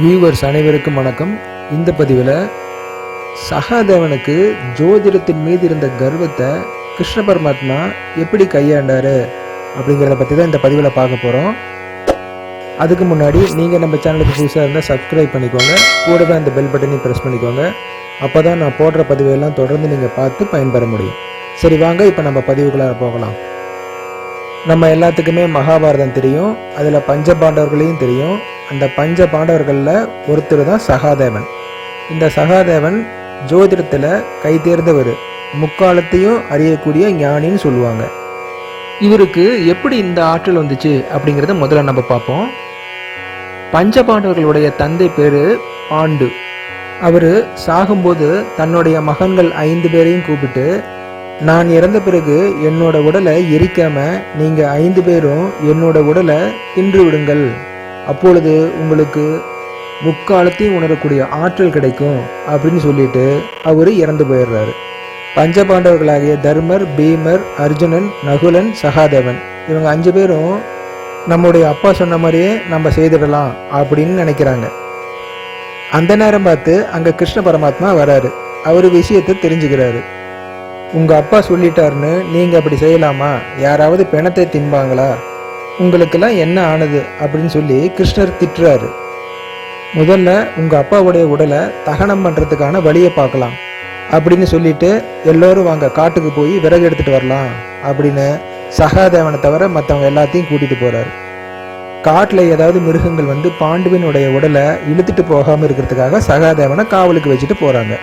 Viewers அனைவருக்கும் வணக்கம். இந்த பதிவில் சகாதேவனுக்கு ஜோதிடத்தின் மீது இருந்த கர்வத்தை கிருஷ்ண பரமாத்மா எப்படி கையாண்டாரு அப்படிங்கிறத பற்றி தான் இந்த பதிவில் பார்க்க போகிறோம் அதுக்கு முன்னாடி நீங்கள் நம்ம சேனலுக்கு புதுசாக இருந்தால் சப்ஸ்கிரைப் பண்ணிக்கோங்க. கூடவே அந்த பெல் பட்டனையும் ப்ரெஸ் பண்ணிக்கோங்க. அப்போ தான் நான் போடுற பதிவெல்லாம் தொடர்ந்து நீங்கள் பார்த்து பயன்பெற முடியும். சரி வாங்க இப்போ நம்ம பதிவுக்குள்ளார போகலாம். நம்ம எல்லாத்துக்குமே மகாபாரதம் தெரியும். அதில் பஞ்ச பாண்டவர்களையும் தெரியும். அந்த பஞ்ச பாண்டவர்களில் ஒருத்தர் தான் சகாதேவன். இந்த சகாதேவன் ஜோதிடத்தில் கை தேர்ந்தவர். முக்காலத்தையும் அறியக்கூடிய ஞானின்னு சொல்லுவாங்க. இவருக்கு எப்படி இந்த ஆற்றல் வந்துச்சு அப்படிங்கிறத முதல்ல நம்ம பார்ப்போம். பஞ்ச பாண்டவர்களுடைய தந்தை பேர் பாண்டு. அவர் சாகும்போது தன்னுடைய மகன்கள் ஐந்து பேரையும் கூப்பிட்டு நான் இறந்த பிறகு என்னோட உடலை எரிக்காம நீங்க ஐந்து பேரும் என்னோட உடலை தின்று விடுங்கள். அப்பொழுது உங்களுக்கு முக்காலத்தையும் உணரக்கூடிய ஆற்றல் கிடைக்கும் அப்படின்னு சொல்லிட்டு அவர் இறந்து போயிடுறாரு. பஞ்சபாண்டவர்களாகிய தர்மர் பீமர் அர்ஜுனன் நகுலன் சகாதேவன் இவங்க அஞ்சு பேரும் நம்முடைய அப்பா சொன்ன மாதிரியே நம்ம செய்திடலாம் அப்படின்னு நினைக்கிறாங்க. அந்த நேரம் பார்த்து அங்கே கிருஷ்ண பரமாத்மா வராரு. அவர் விஷயத்தை தெரிஞ்சுக்கிறாரு. உங்கள் அப்பா சொல்லிட்டாருன்னு நீங்கள் அப்படி செய்யலாமா? யாராவது பிணத்தை தின்பாங்களா? உங்களுக்கெல்லாம் என்ன ஆனது? அப்படின்னு சொல்லி கிருஷ்ணர் திட்டுறாரு. முதல்ல உங்கள் அப்பாவுடைய உடலை தகனம் பண்ணுறதுக்கான வழியை பார்க்கலாம். அப்படின்னு சொல்லிட்டு எல்லோரும் வாங்க காட்டுக்கு போய் விறகு எடுத்துகிட்டு வரலாம் அப்படின்னு சகாதேவனை தவிர மற்றவங்க எல்லாத்தையும் கூட்டிகிட்டு போகிறாரு காட்டில் ஏதாவது மிருகங்கள் வந்து பாண்டுவினுடைய உடலை இழுத்துட்டு போகாமல் இருக்கிறதுக்காக சகாதேவனை காவலுக்கு வச்சுட்டு போகிறாங்க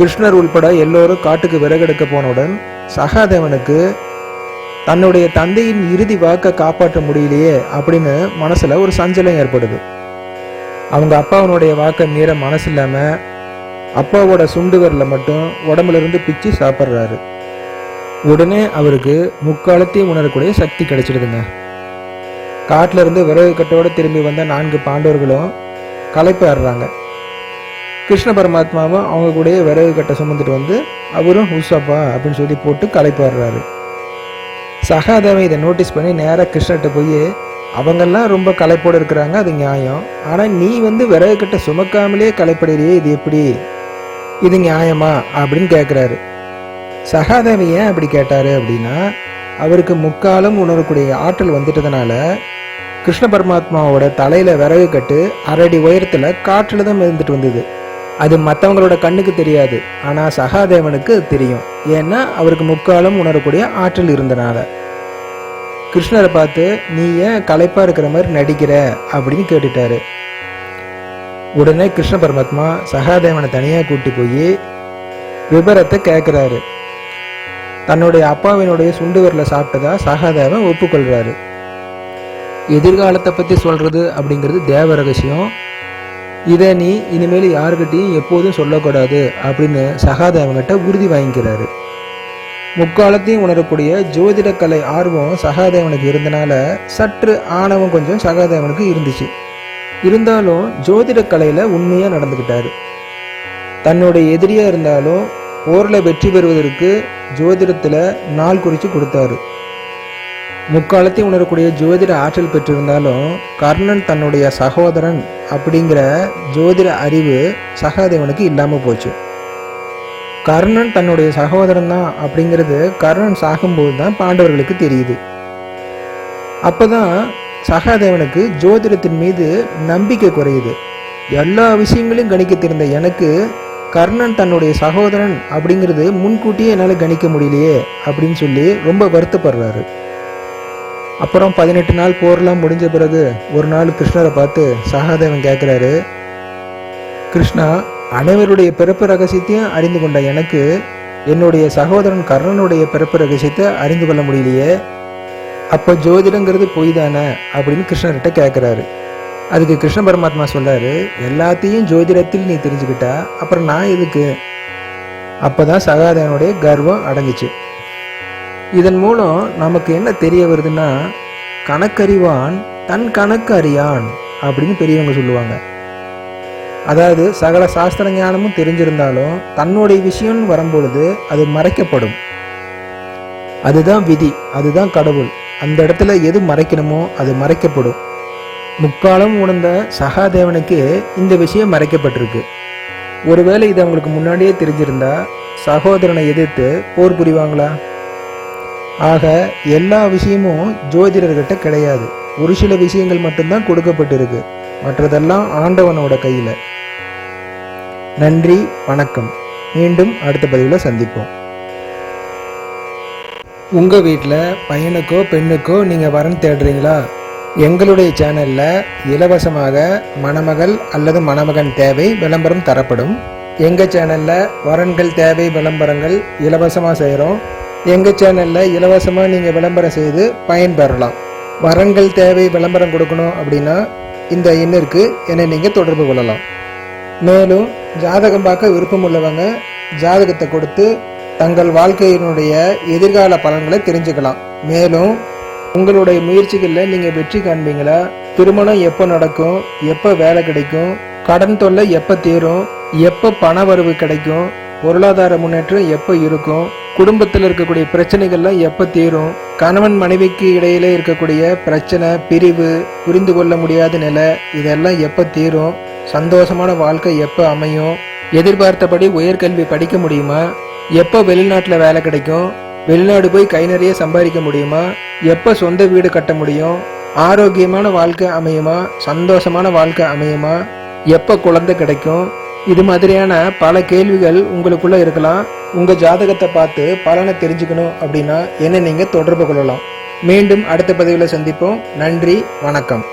கிருஷ்ணர் உள்பட எல்லோரும் காட்டுக்கு விறகெடுக்க போனவுடன் சகாதேவனுக்கு தன்னுடைய தந்தையின் இறுதி வாக்கை காப்பாற்ற முடியலையே அப்படின்னு மனசுல ஒரு சஞ்சலம் ஏற்படுது. அவங்க அப்பாவனுடைய வாக்கை மீற மனசு இல்லாம அப்பாவோட சுண்டு வரல மட்டும் உடம்புல இருந்து பிச்சு சாப்பிட்றாரு. உடனே அவருக்கு முக்காலத்தையும் உணரக்கூடிய சக்தி கிடைச்சிடுதுங்க. காட்டுல இருந்து விறகு கட்டோட திரும்பி வந்த நான்கு பாண்டவர்களும் களைப்பாடுறாங்க கிருஷ்ண பரமாத்மாவும் அவங்க கூடயே விறகு கட்டை சுமந்துட்டு வந்து அவரும் உஷாப்பா அப்படின்னு சொல்லி போட்டு களைப்பாடுறாரு. சகாதேவன் இதை நோட்டீஸ் பண்ணி நேராக கிருஷ்ணர்கிட்ட போய் அவங்கெல்லாம் ரொம்ப களைப்போடு இருக்கிறாங்க அது நியாயம். ஆனால் நீ வந்து விறகு கட்டை சுமக்காமலே களைப்படுறியே இது எப்படி? இது நியாயமா? அப்படின்னு கேட்குறாரு சகாதேவன் ஏன் அப்படி கேட்டார் அப்படின்னா அவருக்கு முக்காலம் உணரக்கூடிய ஆற்றல் வந்துட்டதுனால கிருஷ்ண பரமாத்மாவோட தலையில் விறகு கட்டு அரடி உயரத்தில் காற்றில் தான் மிதந்துட்டு வந்தது. அது மற்றவங்களோட கண்ணுக்கு தெரியாது. ஆனா சகாதேவனுக்கு தெரியும். ஏன்னா அவருக்கு முக்காலம் உணரக்கூடிய ஆற்றல் இருந்தனால. கிருஷ்ணரை பார்த்து நீ ஏன் களைப்பா இருக்கிற மாதிரி நடிக்கிற? அப்படின்னு கேட்டுட்டாரு. உடனே கிருஷ்ண பரமாத்மா சகாதேவனை தனியாக கூட்டி போய் விபரத்தை கேட்குறாரு தன்னுடைய அப்பாவினுடைய சுண்டு சாப்பிட்டதா சகாதேவன் ஒப்புக்கொள்றாரு. எதிர்காலத்தை பற்றி சொல்றது அப்படிங்கிறது தேவ ரகசியம். இதை நீ இனிமேல் யாருக்கிட்டையும் எப்போதும் சொல்லக்கூடாது அப்படின்னு சகாதேவன்கிட்ட உறுதி வாங்கிக்கிறாரு. முக்காலத்தையும் உணரக்கூடிய ஜோதிடக்கலை ஆர்வம் சகாதேவனுக்கு இருந்தனால சற்று ஆணவம் கொஞ்சம் சகாதேவனுக்கு இருந்துச்சு. இருந்தாலும் ஜோதிடக்கலையில் உண்மையாக நடந்துக்கிட்டாரு தன்னுடைய எதிரியாக இருந்தாலும் போரில் வெற்றி பெறுவதற்கு ஜோதிடத்தில் நாள் குறித்து கொடுத்தாரு. முக்காலத்தையும் உணரக்கூடிய ஜோதிட ஆற்றல் பெற்றிருந்தாலும் கர்ணன் தன்னுடைய சகோதரன் அப்படிங்கிற ஜோதிட அறிவு சகாதேவனுக்கு இல்லாமல் போச்சு. கர்ணன் தன்னுடைய சகோதரன் தான் அப்படிங்கிறது கர்ணன் சாகும்போது தான் பாண்டவர்களுக்கு தெரியுது. அப்பதான் சகாதேவனுக்கு ஜோதிடத்தின் மீது நம்பிக்கை குறையுது. எல்லா விஷயங்களையும் கணிக்க தெரிந்த எனக்கு கர்ணன் தன்னுடைய சகோதரன் அப்படிங்கிறது முன்கூட்டியே என்னால் கணிக்க முடியலையே அப்படின்னு சொல்லி ரொம்ப வருத்தப்படுறாரு. அப்புறம் பதினெட்டு நாள் போர்லாம் முடிஞ்ச பிறகு ஒரு நாள் கிருஷ்ணரை பார்த்து சகாதேவன் கேட்குறாரு கிருஷ்ணா அனைவருடைய பிறப்பு ரகசியத்தையும் அறிந்து கொண்ட எனக்கு என்னுடைய சகோதரன் கர்ணனுடைய பிறப்பு ரகசியத்தை அறிந்து கொள்ள முடியலையே. அப்போ ஜோதிடங்கிறது பொய் தானே? அப்படின்னு கிருஷ்ணர்கிட்ட கேட்குறாரு அதுக்கு கிருஷ்ண பரமாத்மா சொல்கிறாரு எல்லாத்தையும் ஜோதிடத்தில் நீ தெரிஞ்சுக்கிட்டா அப்புறம் நான் எதுக்கு? அப்பதான் சகாதேவனுடைய கர்வம் அடங்குச்சு. இதன் மூலம் நமக்கு என்ன தெரிய வருதுன்னா கணக்கறிவான் தன் கணக்கு அறியான் அப்படின்னு பெரியவங்க சொல்லுவாங்க. அதாவது சகல சாஸ்திர ஞானமும் தெரிஞ்சிருந்தாலும் தன்னுடைய விஷயம்னு வரும்பொழுது அது மறைக்கப்படும். அதுதான் விதி அதுதான் கடவுள். அந்த இடத்துல எது மறைக்கணுமோ அது மறைக்கப்படும். முக்காலம் உணர்ந்த சகாதேவனுக்கு இந்த விஷயம் மறைக்கப்பட்டிருக்கு. ஒருவேளை இது அவங்களுக்கு முன்னாடியே தெரிஞ்சிருந்தா சகோதரனை எதிர்த்து போர் புரிவாங்களா? ஆக எல்லா விஷயமும் ஜோதிடர்கிட்ட கிடையாது. ஒரு சில விஷயங்கள் மட்டும்தான் கொடுக்கப்பட்டிருக்கு. மற்றதெல்லாம் ஆண்டவனோட கையில். நன்றி வணக்கம். மீண்டும் அடுத்த பதிவில் சந்திப்போம். உங்கள் வீட்டில் பையனுக்கோ பெண்ணுக்கோ நீங்கள் வரன் தேடுறீங்களா? எங்களுடைய சேனலில் இலவசமாக மணமகள் அல்லது மணமகன் தேவை விளம்பரம் தரப்படும். எங்கள் சேனலில் வரன்கள் தேவை விளம்பரங்கள் இலவசமாக செய்கிறோம் எங்கள் சேனலில் இலவசமாக நீங்கள் விளம்பரம் செய்து பயன்பெறலாம். வரங்கள் தேவை விளம்பரம் கொடுக்கணும் அப்படின்னா இந்த எண்ணிற்கு என்னை நீங்கள் தொடர்பு கொள்ளலாம். மேலும் ஜாதகம் பார்க்க விருப்பம் உள்ளவங்க ஜாதகத்தை கொடுத்து தங்கள் வாழ்க்கையினுடைய எதிர்கால பலன்களை தெரிஞ்சுக்கலாம். மேலும் உங்களுடைய முயற்சிகளில் நீங்கள் வெற்றி காண்பீங்களா? திருமணம் எப்போ நடக்கும்? எப்போ வேலை கிடைக்கும்? கடன் தொல்லை எப்போ தீரும்? எப்போ பண வரவு கிடைக்கும்? பொருளாதார முன்னேற்றம் எப்போ இருக்கும்? குடும்பத்தில் இருக்கக்கூடிய பிரச்சனைகள்லாம் எப்போ தீரும்? கணவன் மனைவிக்கு இடையிலே இருக்கக்கூடிய பிரச்சனை பிரிவு புரிந்து கொள்ள முடியாத நிலை இதெல்லாம் எப்போ தீரும்? சந்தோஷமான வாழ்க்கை எப்போ அமையும்? எதிர்பார்த்தபடி உயர்கல்வி படிக்க முடியுமா? எப்போ வெளிநாட்டில் வேலை கிடைக்கும்? வெளிநாடு போய் கை நிறைய சம்பாதிக்க முடியுமா? எப்போ சொந்த வீடு கட்ட முடியும்? ஆரோக்கியமான வாழ்க்கை அமையுமா? சந்தோஷமான வாழ்க்கை அமையுமா? எப்போ குழந்தை கிடைக்கும்? இது மாதிரியான பல கேள்விகள் உங்களுக்குள்ளே இருக்கலாம். உங்கள் ஜாதகத்தை பார்த்து பலனை தெரிஞ்சுக்கணும் அப்படின்னா என்ன நீங்கள் தொடர்பு கொள்ளலாம். மீண்டும் அடுத்த பதிவில் சந்திப்போம். நன்றி வணக்கம்.